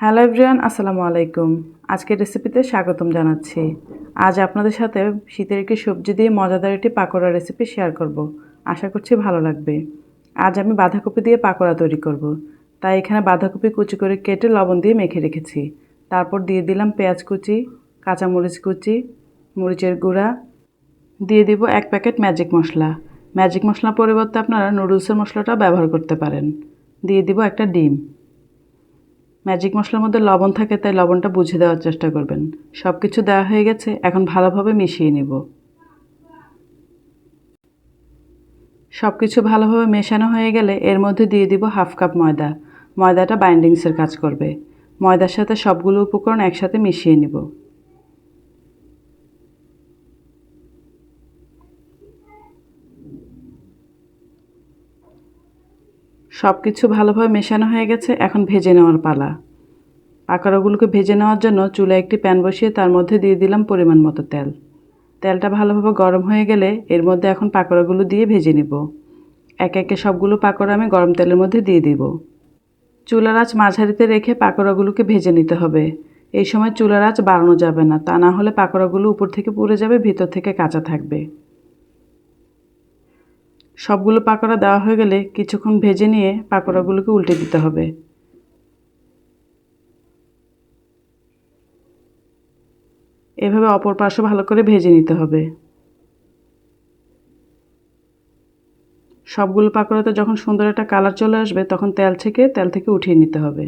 Hello everyone, আসসালামু আলাইকুম। আজকের রেসিপিতে স্বাগতম জানাচ্ছি। আজ আপনাদের সাথে শীতের একটি সবজি দিয়ে মজাদার একটি পাকোড়া রেসিপি শেয়ার করব। আশা করছি ভালো লাগবে। আজ আমি বাঁধাকপি দিয়ে পাকোড়া তৈরি করব। তাই এখানে বাঁধাকপি কুচি করে কেটে লবণ দিয়ে মেখে রেখেছি। তারপর দিয়ে দিলাম পেঁয়াজ কুচি, কাঁচামরিচ কুচি, মরিচের গুঁড়া। দিয়ে দিব এক packet magic masala. Magic masala পরিবর্তে আপনারা নুডলসের মশলাটা ব্যবহার করতে পারেন। দিয়ে দিব একটা ডিম। ম্যাজিক মশলার মধ্যে লবণ থাকে, তাই লবণটা বুঝে দেওয়ার চেষ্টা করবেন। সব কিছু দেওয়া হয়ে গেছে, এখন ভালোভাবে মিশিয়ে নেব। সব কিছু ভালোভাবে মেশানো হয়ে গেলে এর মধ্যে দিয়ে দিব হাফ কাপ ময়দা। ময়দাটা বাইন্ডিংসের কাজ করবে। ময়দার সাথে সবগুলো উপকরণ একসাথে মিশিয়ে নিব। সব কিছু ভালোভাবে মেশানো হয়ে গেছে, এখন ভেজে নেওয়ার পালা। পাকোড়াগুলোকে ভেজে নেওয়ার জন্য চুলায় একটি প্যান বসিয়ে তার মধ্যে দিয়ে দিলাম পরিমাণ মতো তেল। তেলটা ভালোভাবে গরম হয়ে গেলে এর মধ্যে এখন পাকোড়াগুলো দিয়ে ভেজে নিব। একে একে সবগুলো পাকোড়া আমি গরম তেলের মধ্যে দিয়ে দিব। চুলার আঁচ মাঝারিতে রেখে পাকোড়াগুলোকে ভেজে নিতে হবে। এই সময় চুলার আঁচ বাড়ানো যাবে না, তা না হলে পাকোড়াগুলো উপর থেকে পুড়ে যাবে, ভিতর থেকে কাঁচা থাকবে। সবগুলো পাকোড়া দেওয়া হয়ে গেলে কিছুক্ষণ ভেজে নিয়ে পাকোড়াগুলোকে উল্টে দিতে হবে। এভাবে অপর পাশে ভালো করে ভেজে নিতে হবে। সবগুলো পাকোড়াতে যখন সুন্দর একটা কালার চলে আসবে, তখন তেল থেকে তেল থেকে উঠিয়ে নিতে হবে।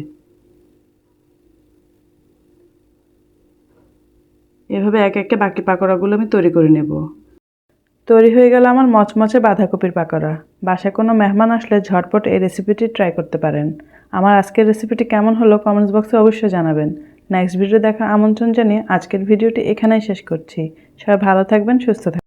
এভাবে এক একটা বাকি পাকোড়াগুলো আমি তৈরি করে নেব। তৈরি হয়ে গেল আমার মচমচে বাঁধাকপির পাকোড়া। বাসায় কোনো মেহমান আসলে ঝটপট এই রেসিপিটি ট্রাই করতে পারেন। আমার আজকের রেসিপিটি কেমন হলো কমেন্টস বক্সে অবশ্যই জানাবেন। নেক্সট ভিডিও দেখার আমন্ত্রণ জানিয়ে আজকের ভিডিওটি এখানেই শেষ করছি। সবাই ভালো থাকবেন, সুস্থ থাকবেন।